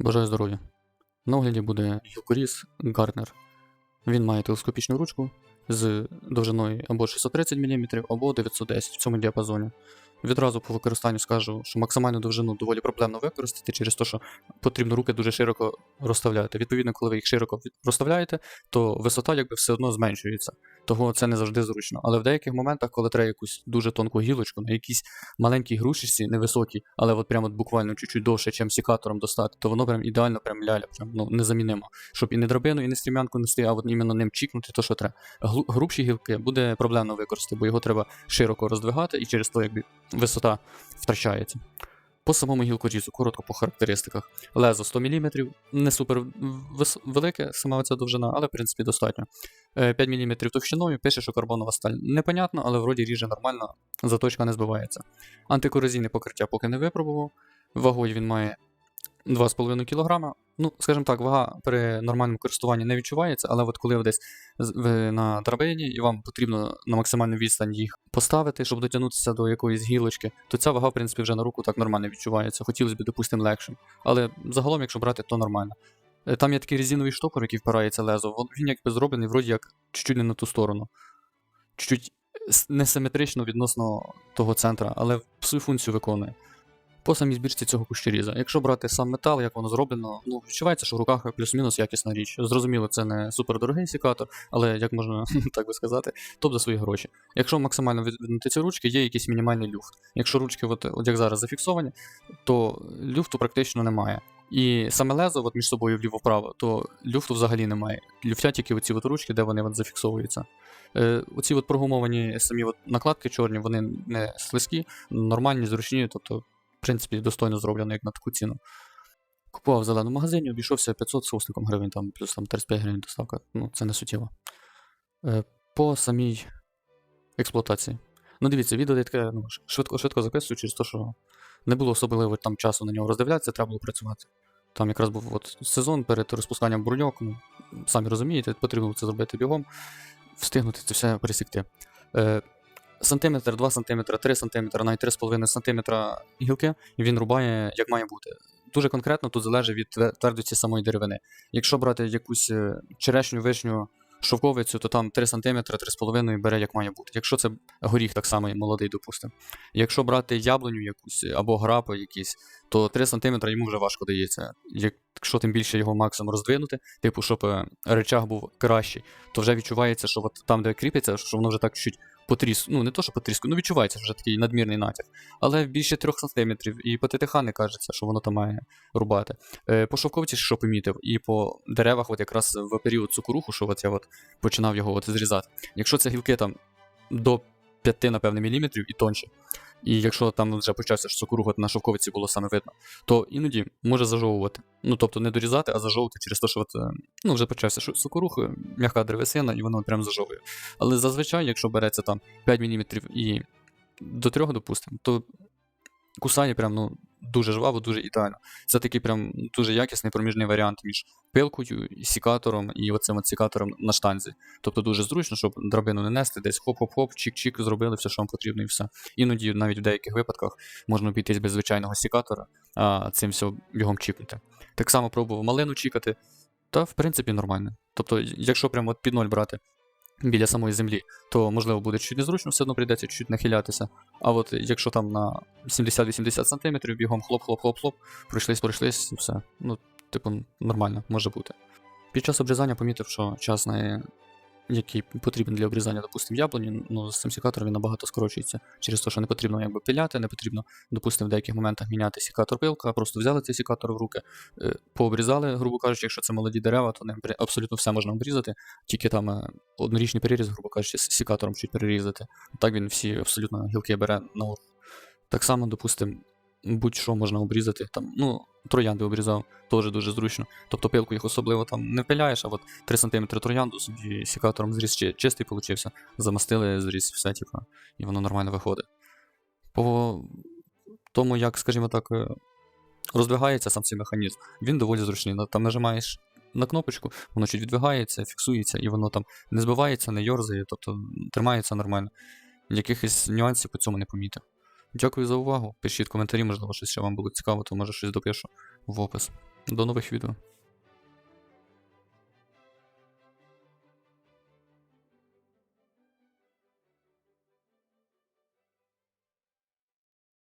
Бажаю здоров'я. На огляді буде Юкоріс Гарнер. Він має телескопічну ручку з довжиною або 630 мм, або 910 в цьому діапазоні. Відразу по використанню скажу, що максимальну довжину доволі проблемно використати через те, що потрібно руки дуже широко розставляти. Відповідно, коли ви їх широко розставляєте, то висота якби все одно зменшується. Того це не завжди зручно. Але в деяких моментах, коли треба якусь дуже тонку гілочку, на якійсь маленькій грушечці, невисокій, але от прямо буквально чуть-чуть довше, чим сікатором достати, то воно прям ідеально прям ляля, прям ну незамінимо. Щоб і не драбину, і не стрімянку нести, а от іменно ним чікнути, то що треба. Грубші гілки буде проблемно використати, бо його треба широко роздвигати, і через то якби висота втрачається. По самому гілкорізу, коротко по характеристиках. Лезо 100 мм, не супер велике, сама ця довжина, але в принципі достатньо. Е, 5 мм товщиною, пише, що карбонова сталь непонятно, але вроді ріже нормально, заточка не збивається. Антикорозійне покриття поки не випробував. Вагою він має 2,5 кг. Ну, скажімо так, вага при нормальному користуванні не відчувається, але от коли ви десь ви на драбині і вам потрібно на максимальну відстань їх поставити, щоб дотягнутися до якоїсь гілочки, то ця вага, в принципі, вже на руку так нормально відчувається. Хотілося б, допустимо, легшим. Але загалом, якщо брати, то нормально. Е, Там є такий резиновий штопор, який впирається лезо. Він якби зроблений, вроді як чуть-чуть не на ту сторону. Чуть-чуть несиметрично відносно того центра, але свою функцію виконує. По самій збірці цього кущеріза. Якщо брати сам метал, як воно зроблено, ну відчувається, що в руках плюс-мінус якісна річ. Зрозуміло, це не супердорогий секатор, але як можна так би сказати, топ за свої гроші. Якщо максимально відвернути ці ручки, є якийсь мінімальний люфт. Якщо ручки, от, от як зараз зафіксовані, то люфту практично немає. І саме лезо от між собою вліво-вправо, то люфту взагалі немає. Люфтять тільки оці от ручки, де вони от зафіксовуються. Е, оці от прогумовані самі от накладки чорні, вони не слизькі, нормальні, зручні, тобто, в принципі, достойно зроблено, як на таку ціну. Купував в зеленому магазині, обійшовся 500 з хвостиком гривень, там, плюс там 35 гривень доставка. Ну, це не суттєво. Е, по самій експлуатації. Ну, дивіться, відео таке ну, швидко, швидко записую через те, що не було особливо там часу на нього роздивлятися, треба було працювати. Там якраз був от сезон перед розпусканням бруньок, ну, самі розумієте, потрібно це зробити бігом, встигнути це все пересікти. Е, сантиметр, 2 сантиметра, 3 сантиметра, навіть 3,5 сантиметра гілки, і він рубає, як має бути. Дуже конкретно тут залежить від твердості самої деревини. Якщо брати якусь е, черешню, вишню, шовковицю, то там 3 см, 3,5 бере як має бути. Якщо це горіх так само молодий, допустимо. Якщо брати яблуню якусь або грапи якісь, то 3 см йому вже важко дається. Якщо тим більше його максимум роздвинути, типу, щоб е, речах був кращий, то вже відчувається, що от там, де кріпиться, що воно вже так чуть потріс. Ну, не то, що потріскує, ну відчувається вже такий надмірний натяг. Але більше 3 см, і по ТТХ не кажеться, що воно там має рубати. Е, по шовковиці, що помітив, і по деревах, от якраз в період цукруху, що от я от починав його от зрізати. Якщо це гілки там до 5, напевне, міліметрів і тонше, і якщо там вже почався ж на шовковиці було саме видно, то іноді може зажовувати. Ну тобто не дорізати, а зажовувати через те, що от, е, ну, вже почався е, м'яка древесина, і воно прям зажовує. Але зазвичай, якщо береться там 5 мм і до 3, допустимо, то кусає прям ну, дуже жваво, дуже ідеально. Це такий прям дуже якісний проміжний варіант між пилкою, сікатором і оцим от сікатором на штанзі. Тобто дуже зручно, щоб драбину не нести, десь хоп-хоп-хоп, чик-чик, зробили все, що вам потрібно, і все. Іноді навіть в деяких випадках можна обійтись без звичайного сікатора, а цим все бігом чікнути. Так само пробував малину чікати, та в принципі нормально. Тобто, якщо прямо під ноль брати біля самої землі, то можливо буде чуть незручно, все одно прийдеться чуть нахилятися. А от якщо там на 70-80 см бігом хлоп-хлоп-хлоп-хлоп, пройшлись, пройшлись, і все. Ну, типу, нормально, може бути. Під час обрізання помітив, що час, на який потрібен для обрізання, допустимо, яблуні, ну, з цим сікатором він набагато скорочується. Через те, що не потрібно якби пиляти, не потрібно, допустимо, в деяких моментах міняти сікатор пилка, просто взяли цей сікатор в руки, е, пообрізали, грубо кажучи, якщо це молоді дерева, то ним абсолютно все можна обрізати, тільки там е, однорічний переріз, грубо кажучи, з сікатором чуть перерізати. Так він всі абсолютно гілки бере на ур. Так само, допустимо, будь-що можна обрізати. Там, ну, троянди обрізав, теж дуже зручно. Тобто пилку їх особливо там не пиляєш, а от 3 см троянду собі сікатором зріз чистий получився, замастили, зріз, все, типу, і воно нормально виходить. По тому, як, скажімо так, е, роздвигається сам цей механізм, він доволі зручний. Там нажимаєш на кнопочку, воно чуть віддвигається, фіксується, і воно там не збивається, не йорзає, тобто тримається нормально. Якихось нюансів по цьому не помітив. Дякую за увагу. Пишіть коментарі, можливо, щось ще вам було цікаво, то може щось допишу в опис. До нових відео.